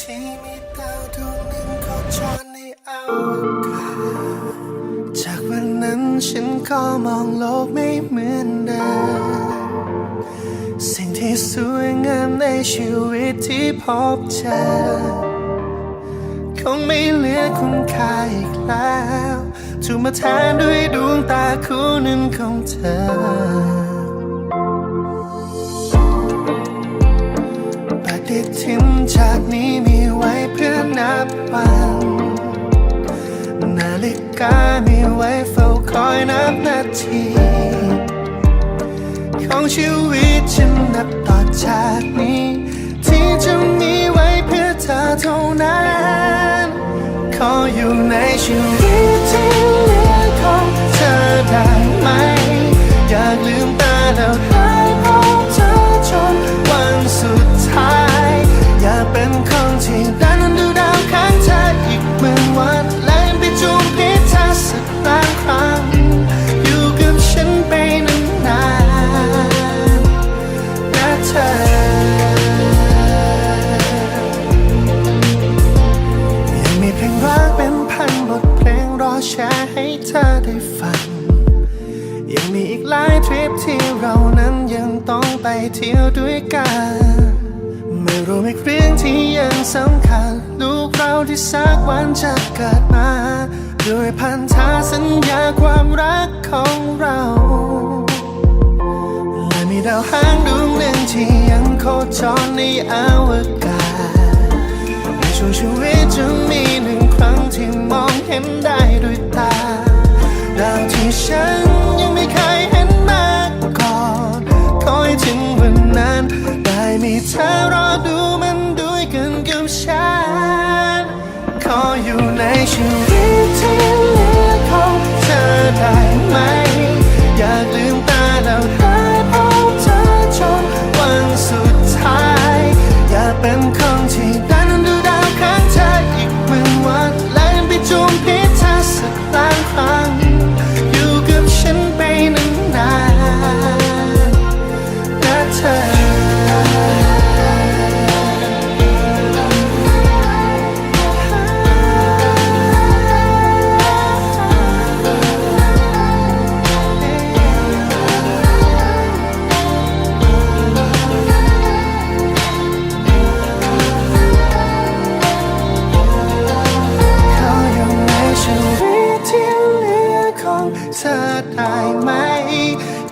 ที่มีดาวดวงหนึ่งโคจรในอวกาศจากวันนั้นฉันก็มองโลกไม่เหมือนเดิมสิ่งที่สวยงามในชีวิตที่พบเจอคงไม่เหลือคุณค่าอีกแล้วถูกมาแทนด้วยดวงตาคู่หนึ่งของเธอ บวัน นาฬิกามีไว้เฝ้าคอยนับนาที ของชีวิตฉันนับต่อจากนี้ ที่จะมีไว้เพื่อเธอเท่านั้น ขออยู่ในชีวิต ให้เธอได้ฟัง ยังมีอีกหลายทริปที่เรานั้นยังต้องไปเที่ยวด้วยกัน ไม่รู้อีกเรื่องที่ยังสำคัญ ลูกเราที่สักวันจะเกิดมา ด้วยพันธาสัญญาความรักของเราและมีดาวหางดวงหนึ่งที่ยังโคจรในอวกาศในช่วงชีวิตจะมีหนึ่ง มีเธอรอดูมันด้วยกันกับฉัน ขออยู่ในชีวิตที่เหลือของเธอได้ไหม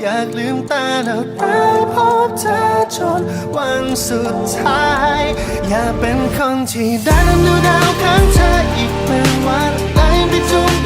อยากลืมตาแล้วได้พบเธอจนวันสุดท้าย อยากเป็นคนที่ได้นั้นดูดาวข้างเธออีกเป็นวันไล่ไปจูบพิษเธอสักล้าน